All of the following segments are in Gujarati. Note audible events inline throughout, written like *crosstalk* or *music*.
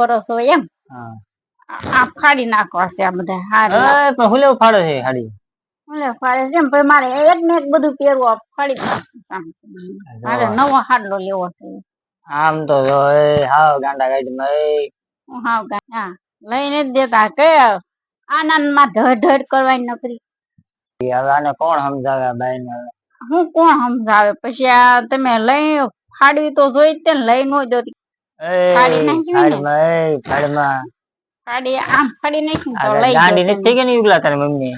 કરો છો એમ. આ ફાડી નાખવા છે આ બધા. હારી. પણ હું લેવું ફાડે છે હાડી? ઓલે ફાડે છે પછી મારે એક ને એક બધું પહેરવું આ ફાડી. મારે નવો હાડલો લેવો છે. આમ તો હાવ ગાંડા ગાડીમાં એ હું હાવ ગાંડા લઈને જ દેતા કે આનંદમાં માં ધડ કરવાની નકરી. હવે આને કોણ સમજાવે બાઈ બાઈને હું કોણ સમજાવે? પછી આ તમે લઈ ફાડવી તો જોઈ જ ને લઈ નો જોતી. ફાડી નાખ્યું ને? ફાડમાં ફાડી આમ ફાડી નાખી તો લઈ ગાંડી જાઓ થઈ ગઈ ને યુગલા તારી મમ્મી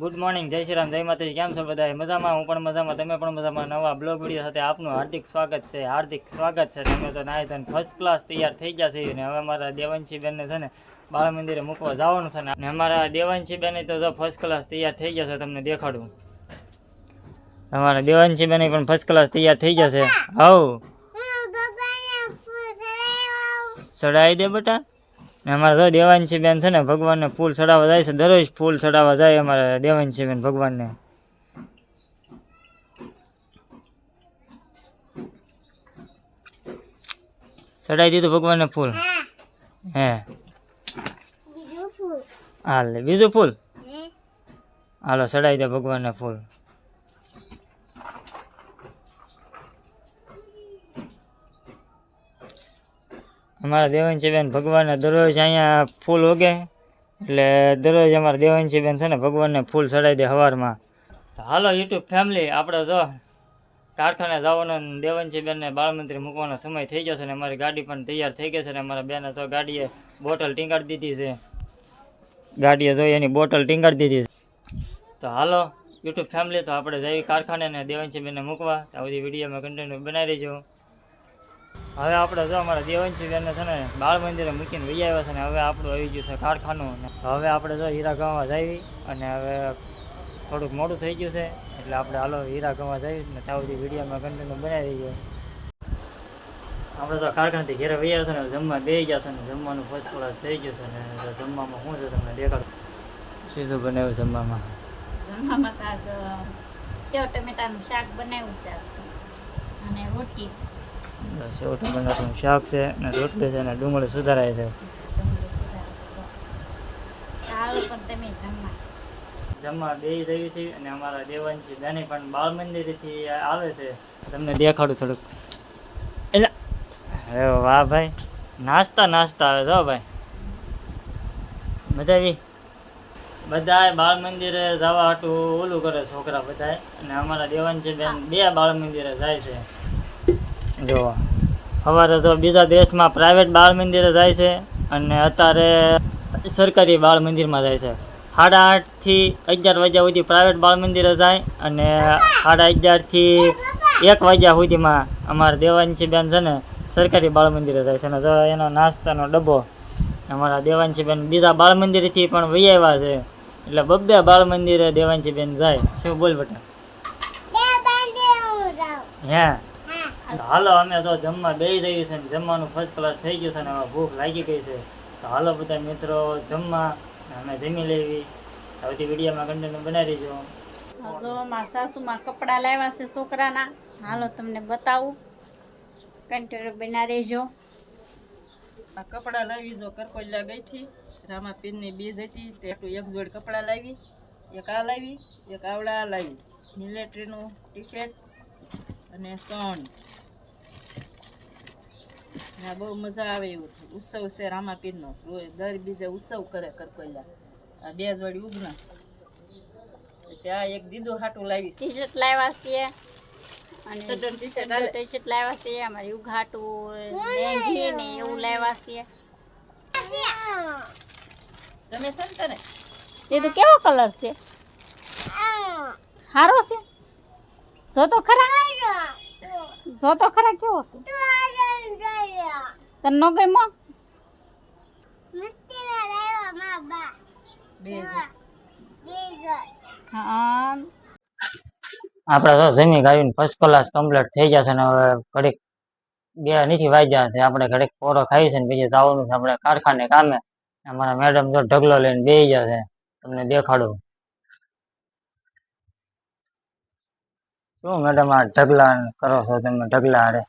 ગુડ મોર્નિંગ જય શ્રી રામ જય માતાજી. કેમ છો બધા મજામાં? હું પણ મજામાં તમે પણ મજામાં. નવા બ્લોગ વીડિયો સાથે આપનું હાર્દિક સ્વાગત છે. હાર્દિક સ્વાગત છે. તમે તો નાય તને ફર્સ્ટ ક્લાસ તૈયાર થઈ ગયા છે ને હવે અમારા દેવંશી બેનને છે ને બાળ મંદિરે મૂકવા જવાનું છે ને અમારા દેવાંશી બેન તો જો ફર્સ્ટ ક્લાસ તૈયાર થઈ ગયા છે તમને દેખાડું. અમારા દેવાંશી બેન પણ ફર્સ્ટ ક્લાસ તૈયાર થઈ ગયા છે. હવ. ચડાવી દે બેટા. ને તો દેવાંશી બેન છે ને ભગવાનને ફૂલ ચડાવવા જાય છે. દરરોજ ફૂલ ચડાવવા જાય અમારે દેવાંશી બેન ભગવાનને. ચડાવી દીધું ભગવાનને ફૂલ? હે. હાલ બીજું ફૂલ? હાલો ચડાવી દે ભગવાનને ફૂલ. અમારા દેવાંશીબેન ભગવાનને દરરોજ અહીંયા ફૂલ ઉગે એટલે દરરોજ અમારા દેવાંશીબેન છે ને, ભગવાનને ફૂલ ચડાવી દે સવારમાં તો હાલો યુટ્યુબ ફેમિલી આપણે જો કારખાને જવાનો દેવાંશીબેનને બાળમંત્રી મૂકવાનો સમય થઈ ગયો છે ને, અમારી ગાડી પણ તૈયાર થઈ ગઈ છે ને, અમારા બેને તો ગાડીએ બોટલ ટીંગાડી દીધી છે. ગાડીએ જો એની બોટલ ટીંગાડી દીધી છે. તો હાલો યુટ્યુબ ફેમિલી તો આપણે જઈ કારખાને ને દેવાંશીબેનને મૂકવા. તો આ બધી વિડીયોમાં કન્ટિન્યુ બનાવી રહીજો. હવે આપણે જો અમારા દેવંશી બેનને છે ને બાળ મંદિરે મૂકીને વહી આવ્યા છે ને હવે આપણું આવી ગયું છે કારખાનું હવે આપણે જો હીરા ગામમાં જઈએ અને હવે થોડુંક મોડું થઈ ગયું છે એટલે આપણે હાલો હીરા ગામમાં જઈએ ને ત્યાં સુધી વિડીયોમાં કન્ટિન્યુ બનાવી દઈએ. આપણે તો કારખાનાથી ઘેરે વહી છે ને જમવા બે ગયા છે ને જમવાનું ક્લાસ થઈ ગયું છે ને જમવામાં શું છે તમને દેખાડું. શું શું બનાવ્યું જમવામાં? જમવામાં સેવ ટમેટાનું શાક બનાવ્યું છે. અને રોટલી. સેવ ટમેટાનું શાક છે અને રોટલી છે અને ડુંગળી સુધારાય છે. જમવા. બે રહી છે અને અમારા દેવાંશી દાની પણ બાળ મંદિરેથી આવે છે. તમને દેખાડું થોડુંક. એટલે અરે વાહ ભાઈ નાસ્તા નાસ્તા આવે છો ભાઈ. મજા આવી બધા બાળ મંદિરે જવા હાટું ઓલું કરે છોકરા બધાય. અને અમારા દેવાંશી બેન બે બાળ મંદિરે જાય છે. જો સવારે તો બીજા દેશમાં પ્રાઇવેટ બાળ મંદિરે જાય છે અને અત્યારે સરકારી બાળ મંદિરમાં જાય છે. સાડા આઠથી અગિયાર વાગ્યા સુધી પ્રાઇવેટ બાળ મંદિરે જાય અને સાડા અગિયારથી એક વાગ્યા સુધીમાં અમારા દેવાંશી બેન છે ને સરકારી બાળ મંદિરે જાય છે. અને જો એનો નાસ્તાનો ડબ્બો અમારા દેવાંશી બેન બીજા બાળ મંદિરથી પણ વહી આવ્યા છે. એટલે બબ્બે બાળ મંદિરે દેવાંશી બેન જાય. શું બોલ બટા? હે? હાલો અમે તો જમવા બેસી જઈએ છે ને જમવાનું ફર્સ્ટ ક્લાસ થઈ ગયું છે ને હવે ભૂખ લાગી ગઈ છે. તો હાલો બધા મિત્રો જમવા અમે જમી લેવી. આ બધી વિડીયોમાં કન્ટેન્ટ બનાવી રહીજો જો મારા સાસુમાં કપડાં લાવ્યા છે છોકરાના હાલો તમને બતાવું. કન્ટેન્ટ બના જો. આ કપડાં લાવી જો કરકોલિયા ગઈ હતી રામાપીરની બીજ હતી તે એક જોડ કપડાં લાવી એક આ લાવી એક આવડા આ લાવી. મિલિટરીનું ટી શર્ટ અને સોન આ બહુ મજા આવે એવું છે. ઉત્સવ છે રામાપીરનો. દર બીજે ઉત્સવ કરે કરકોલિયા આ બે જોડી ઉગના. પછી આ એક દીદો હાટું લાવી ટી શર્ટ લાવ્યા છીએ. અને ટી-શર્ટ ટી શર્ટ લાવ્યા છીએ. અમારી ઉઘાટું લેંઘી ને એવું લાવ્યા છીએ. તમે સંતને એ તો કેવો કલર છે? સારો છે? જો તો ખરા. જો તો ખરા કેવો છે? તને નો ગમ્યો? બે. આપણે તો જમી ગાયું ફર્સ્ટ ક્લાસ કમ્પ્લીટ થઈ જશે ને હવે ઘડીક બે નથી વાગ્યા છે. આપણે ઘડીક પોરો ખાઈ છે ને પછી જવાનું છે આપણે કારખાને કામે. અમારા મેડમ તો ઢગલો લઈને બે જશે છે. તમને દેખાડું. શું મેડમ આ ઢગલા કરો છો? તમે ઢગલા હારે.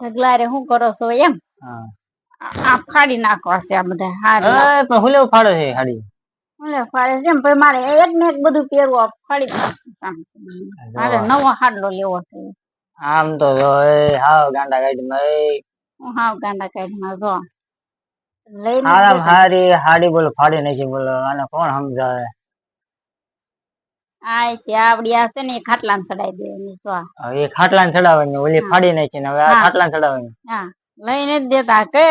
ઢગલા રે શું કરો છો એમ? આ ફાડી નાખવા છે આ બધા હારી પણ હું લેવું ફાડો છે હાડી ઓલે ફાડે છે એમ પછી મારે એક ને એક બધું પહેરવું ફાડી. મારે નવો હાડલો લેવો છે. આમ તો જો હાવ ગાંડા ગાડીમાં એ. હાવ ગાંડા કાઢીમાં જો. લઈને હારામ હારી હાડી બોલો ફાડી નાખી બોલો આને કોણ સમજાવે? આ તે આવડી આ છે ને એ ચડાવી દેવાની જો. હવે એ ખાટલાને ચડાવવાની ઓલી ફાડી નાખી ને હવે આ હા. ચડાવવાની. હા. લઈને જ દેતા કે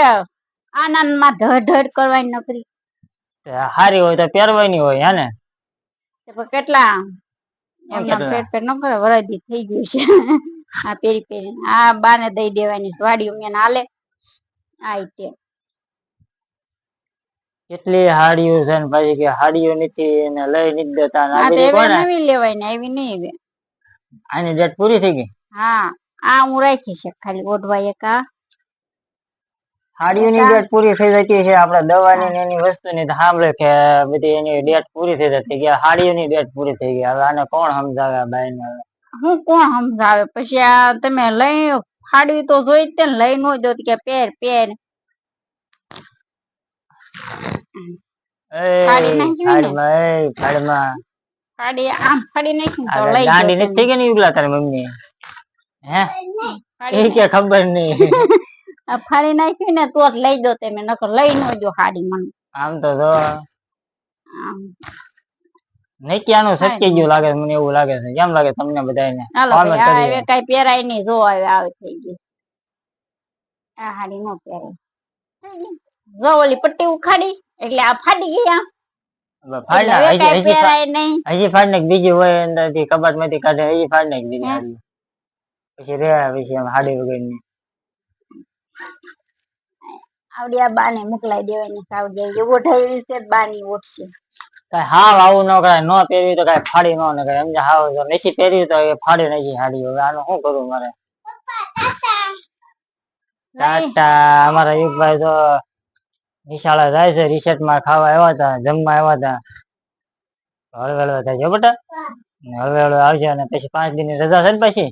આનંદમાં ધડ ધડ કરવાની નોકરી. હારી હોય તો પહેરવાની હોય હે ને? કેટલા? એમના પેટ પેટ ન કરે વરાદી થઈ ગયું છે. આ પેરી પેરી આ બાને દઈ દેવાની વાડી મેં હાલે. આ તે કેટલી હાડીઓ છે ને પછી કે હાડીઓ નથી ને લઈ નથી દેતા આ આ તો એવી નવી લેવાય ને એવી નહીં એવી. આની ડેટ પૂરી થઈ ગઈ? હા આ હું રાખી છે ખાલી ઓઢવા એક આ. હાડીઓની એકા- ડેટ પૂરી થઈ જતી છે આપડે દવાની ને એની વસ્તુની તો સાંભળે કે બધી એની ડેટ પૂરી થઈ જતી કે હાડીઓની ડેટ પૂરી થઈ ગઈ હવે આને કોણ સમજાવે આ બાઈને હવે? હું કોણ સમજાવે? પછી આ તમે લઈ ફાડવી તો જોઈ જ તે ને લઈ નો દો તો કે પેર પેર. ફાડી એ નાખ્યું ને? ફાડમાં એ ફાડમાં ફાડી આમ ફાડી નાખી ને તો આ લઈ ગાંડી જાઓ નથી થઈ ગઈ ને યુગલા તારી મમ્મી હે? તમે. એ ફાડી કે ખબર નહીં. આ ફાડી નાખ્યું ને તો જ લઈ દો તમે નકર લઈ નો જો હાડી મને. આમ તો જો. નૈક્યાનું સટકી ગયું લાગે મને એવું લાગે છે. કેમ લાગે તમને બધાને આ હવે કઈ પહેરાય નહીં. જો હવે આવે થઈ ગયું. આ હાડી નો પહેરાય. જો ઓલી પટ્ટી ઉખાડી એટલે આ ફાડી નાખ, હજી ફાડ- નાખ. બીજી હોય અંદરથી કબાટમાંથી કાઢે હજી ફાડ નાખ બીજી પછી રે પછી હાડી વગરની. આવડી આ બાને મોકલાઈ દેવાની સાવડી એવો ઓઢાઈ છે બાની ઓઠશે કઈ હાવ આવું ન કરાય, ન પહેરવી તો કઈ ફાડી ન નખાય સમજે હાવ જો નથી પહેરવી તો એ ફાડી નથી હાડી હવે આનું શું કરું મારે? ટાટા, અમારા યુગભાઈ તો નિશાળા જાય છે રિસેટમાં ખાવા આવ્યા હતા, જમવા આવ્યા હતા. હળવે હળવે થાય છે બેટા. ને હળવે હળવે આવશે અને પછી પાંચ દિન રજા છે ને પછી?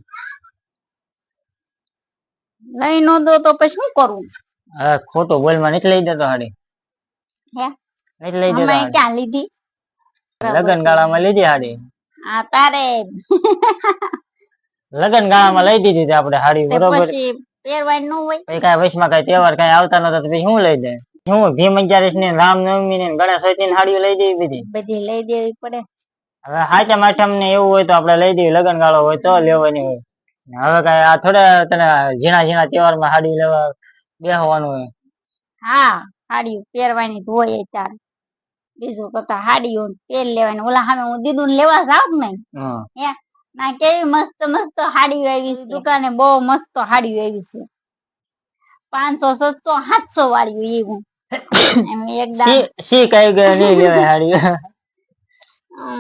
લઈ નો દો તો પછી શું કરવું ખોટો બોલ બોલમાં નથી લઈ દેતો હાડી. હે? નથી લઈ દેતો મેં ક્યાં લીધી? લગન ગાળામાં લીધી હાડી. આ તારે. લગન ગાળામાં લઈ દીધી હતી આપણે હાડી બરોબર. પછી પહેરવાની ન હોય. પછી કાંઈ તહેવાર કઈ આવતા નતા તો પછી શું લઈ દે શું ભીમ અગિયારસની રામનવમી ને ગણેશ ચતુર્થી ની હાડીઓ લઈ દેવી બધી. બધી લઈ દેવી પડે. હવે હાચમ આઠમ ને એવું હોય તો આપણે લઈ દેવી લગન ગાળો હોય તો લેવાની હોય. હવે કઈ આ થોડા તને ઝીણા ઝીણા તહેવારમાં હાડી લેવા બેસવાનું હોય. હા સાડી પહેરવાની હોય ત્યારે બીજું કરતા હાડીઓ પહેર લેવાની. ઓલા સામે હું દીદું ને લેવા જાવ ને હમ. ના કેવી મસ્ત મસ્ત હાડીઓ આવી છે. દુકાને બહુ મસ્ત હાડીઓ આવી છે. પાંચસો સસ્તો સાતસો વાળી એવું એમ એકદમ શીખ આવી ગઈ નહીં લેવાય સાડી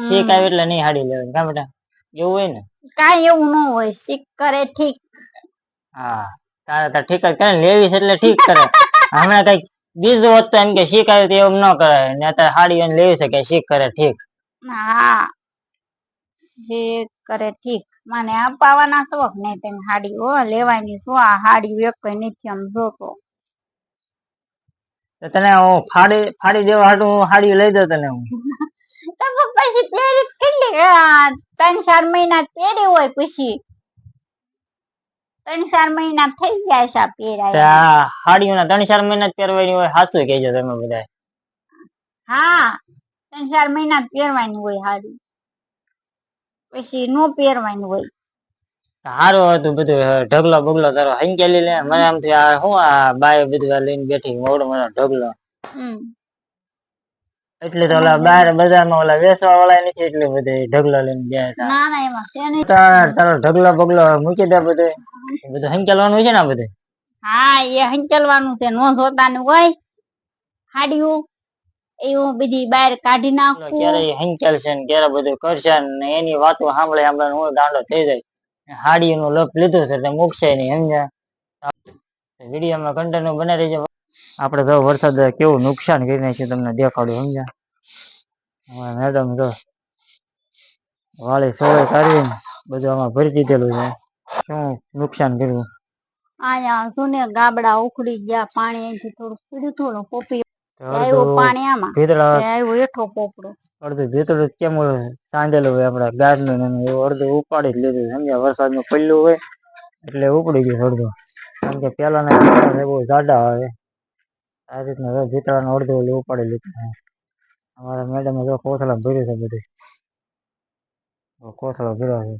શીખ આવી એટલે નહીં સાડી લેવાય. કા બેટા એવું હોય ને? કાંઈ એવું ન હોય શીખ કરે ઠીક. હા તારે તો ઠીક જ કરે લેવી છે એટલે ઠીક કરે. હમણાં કંઈક બીજું હોત તો એમ કે શીખ આવ્યું તો એવું ન કરે ને અત્યારે હાડી લેવી છે કે શીખ કરે ઠીક. હા શીખ કરે ઠીક. મને અપાવાના શોખ નહીં તેને હાડી હો લેવાની શું આ હાડી એક કઈ નથી આમ જોતો. તો તને હું ફાડી ફાડી દેવા હાટુ હાડી લઈ દઉં તને હું. *laughs* તો પછી પહેરી કેટલી ત્રણ ચાર મહિના પહેરી હોય પછી ત્રણ ચાર મહિના થઈ જાય છે પહેરાય. હાડીઓના ત્રણ ચાર મહિના જ પહેરવાની હોય સાચું કહેજો તમે બધા હા ત્રણ ચાર મહિના પહેરવાની હોય હાડી. પછી નો પહેરવાની હોય. સારું હતું બધું ઢગલો બગલો તારો હંકેલી લે. મને આમ થયું આ શું આ બાય બધું લઈને બેઠી મોડો મોડો ઢગલો. હમ. એટલે તો ઓલા બાર બજારમાં ઓલા વેચવા વાળા નથી એટલે બધે ઢગલો લઈને ગયા હતા. ના ના એમાં નહીં. તારો ઢગલો બગલો મૂકી દે બધે. બધું હંકેલવાનું છે ને બધે? હા એ હંચલવાનું છે. નો જોતાનું હોય. હાડ્યું. એવું બધી બહાર કાઢી નાખું. ક્યારે હંકેલ છે ને ક્યારે બધું કરશે ને એની વાતો સાંભળે સાંભળે હું દાંડો થઈ જાય. હાડી લપ લીધું છે તે મૂકશે નહીં સમજ્યા? વિડીયોમાં કન્ટેન્ટ બનાવી રહેજો આપણે તો વરસાદ કેવું નુકસાન કરી નાખ્યું તમને દેખાડું સમજ્યા? મેડમ તો વાળી સોળે કાઢીને બધું આમાં ભરી દીધેલું છે. શું નુકસાન કર્યું? આયા શું ને ગાબડા ઉખડી ગયા પાણી અહીંથી થોડું પીડ્યું થોડું પોપી આવ્યું પાણી આમાં. ભીતળા પોપડો. અડધું ભીતળું કેમ સાંધેલું હોય આપણા ગાર્ડનું ને એવું અડધું ઉપાડી જ લીધું સમજ્યા? વરસાદનું પડ્યું હોય એટલે ઉપડી ગયું અડધું. કારણ કે પેલાના બહુ જાડા આવે. આ રીતનું હવે ભીતળાનું અડધું ઓલું ઉપાડી લીધું અમારા મેડમે જો કોથળા ભર્યું છે બધું. કોથળો ભર્યો છે.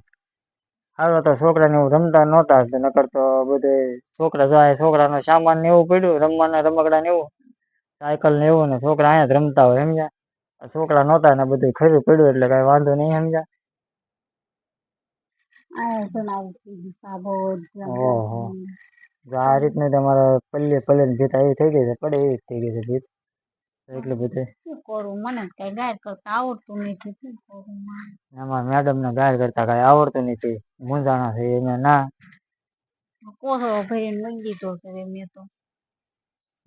હાલો તો છોકરાને એવું રમતા નહોતા નકર તો બધે છોકરા જાય છોકરાનો સામાન ને એવું પડ્યું રમવાના રમકડા ને એવું. સાયકલ ને એવું ને છોકરા અહીંયા જ રમતા હોય સમજ્યા? છોકરા નહોતા ને બધું ખરું પડ્યું એટલે કઈ વાંધો નહીં સમજ્યા? ઓહો. આ રીતનું તમારે પલ્લે પલ્લે ભીત આવી થઈ ગઈ છે પડે એવી જ થઈ ગઈ છે ભીત એટલે બધું શું કરું? મને કઈ ગાય કરતા આવડતું નથી શું કરું? એમાં મેડમ ને ગાય કરતા કઈ આવડતું નથી મૂંઝાણા છે એને ના. કોથળો ભરીને મૂકી દીધો છે મેં તો.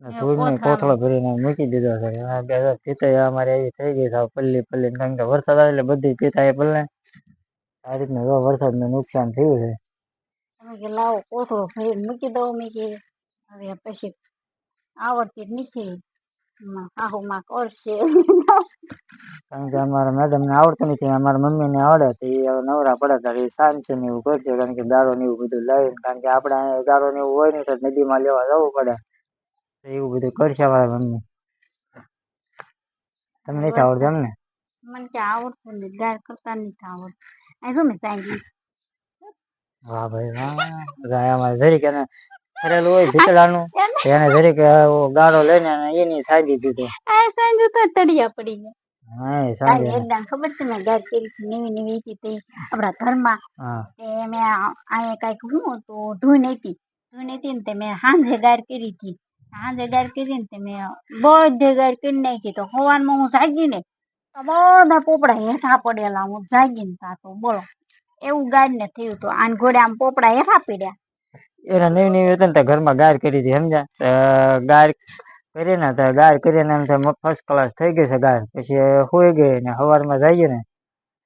ધૂળનો કોથળો ભરીને મૂકી દીધો છે. ભીત અમારે એવી થઈ ગઈ છે પલ્લી પલ્લી કારણ કે વરસાદ આવે એટલે બધી આવી પલ્લે. આ રીતનું વરસાદ વરસાદનું નુકસાન થયું છે. કે લાવો કોથળો ભરીને મૂકી દઉં મેં કે હવે પછી આવડતી જ નથી. માં સાહુ માં કરશે. કારણ કે અમારા મેડમને આવડતું નથી અમારા મમ્મીને આવડે તો એ નવરા પડે ત્યારે એ શાંતિ ને એવું કરશે કારણ કે ગારો ને એવું બધું લાવીને કારણ કે આપણે અહીંયા ગારો ને એવું હોય ને તો નદીમાં લેવા જવું પડે. તો એવું બધું કરશે અમારા મમ્મી. તમને નથી આવડતું એમ ને મને કે આવડતું નથી. ગાય કરતા નથી આવડતું. આ શું મેં સાંગી વાહ ભાઈ વાહ જરીક એને ફરેલું હોય તો એને જરીક ગાળો લઈને એની સાદી દીધો. આ સાંજુ તો તળિયા પડી ગયા. હા એ કાલે સાદી એકદમ ખબર છે મેં ગાય કરી હતી નવી નવી હતી તે આપણા ઘરમાં. તે મેં અહીંયા કાંઈક હું હતું ધૂન હતી. ધૂન હતી ને તે મેં સાંજે ગાર કરી હતી. સાંજે ગાર કરી ને તે મેં બધે ગાર કરી નાખી. તો સવારમાં હું જાગી ને તો બધા પોપડા હેઠા પડેલા હું જાગીને તો બોલો. એવું ગાર ને થયું તો. આન ઘોડે આમ પોપડા હેઠા પીડ્યા. એના નવી નવી હતી ને તો ઘરમાં ગાર કરી હતી સમજા તો ગાર કરીને તો ગાર કરીને એમ થાય ફર્સ્ટ ક્લાસ થઈ ગઈ છે ગાર પછી સુઈ ગઈ ને સવારમાં જઈએ ને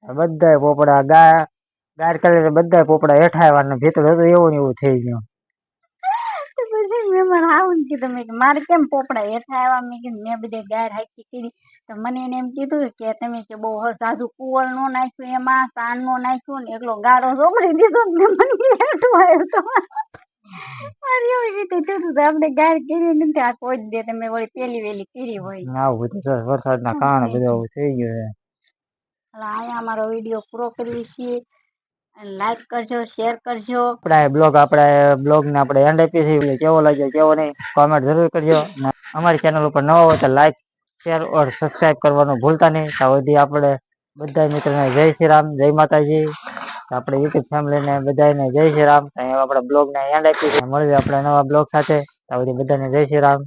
બધા પોપડા ગા ગાર કરીને બધા પોપડા હેઠા આવ્યા ને ભીતર હતું, એવું ને એવું થઈ ગયું. તો પછી મેં મારા કીધું મેં મારે કેમ પોપડા હેઠા આવ્યા મેં કીધું મેં બધે ગાય હાકી કરી. તો મને એને એમ કીધું કે તમે કે બહુ સાધુ કુવળ નો નાખ્યું એમાં સાન નો નાખ્યું ને એકલો ગારો ચોપડી દીધો ને મને હેઠું આવ્યો તો. મારે એવી રીતે થતું આપણે ગાર કરી નથી આ કોઈ દે તમે વળી પેલી વેલી કરી હોય. આવું બધું સર વરસાદના કારણે બધું થઈ ગયું છે. અહીંયા અમારો વીડિયો પૂરો કરીએ છીએ. લાઈક કરજો શેર કરજો. આપણા બ્લોગ આપણા બ્લોગ ને આપણે એન્ડ આપી છે. કેવો લાગ્યો, કેવો નહીં કોમેન્ટ જરૂર કરજો. અમારી ચેનલ ઉપર નવા હોય તો લાઈક શેર ઓર સબસ્ક્રાઇબ કરવાનું ભૂલતા નહીં. તો સુધી આપણે બધા મિત્રોને જય શ્રી રામ, જય માતાજી. આપણે યુટ્યુબ ફેમિલીને બધાને જય શ્રી રામ. અહીંયા આપણા બ્લોગને એન્ડ આપી છે. મળીએ આપણે નવા બ્લોગ સાથે. તો સુધી બધાને જય શ્રી રામ.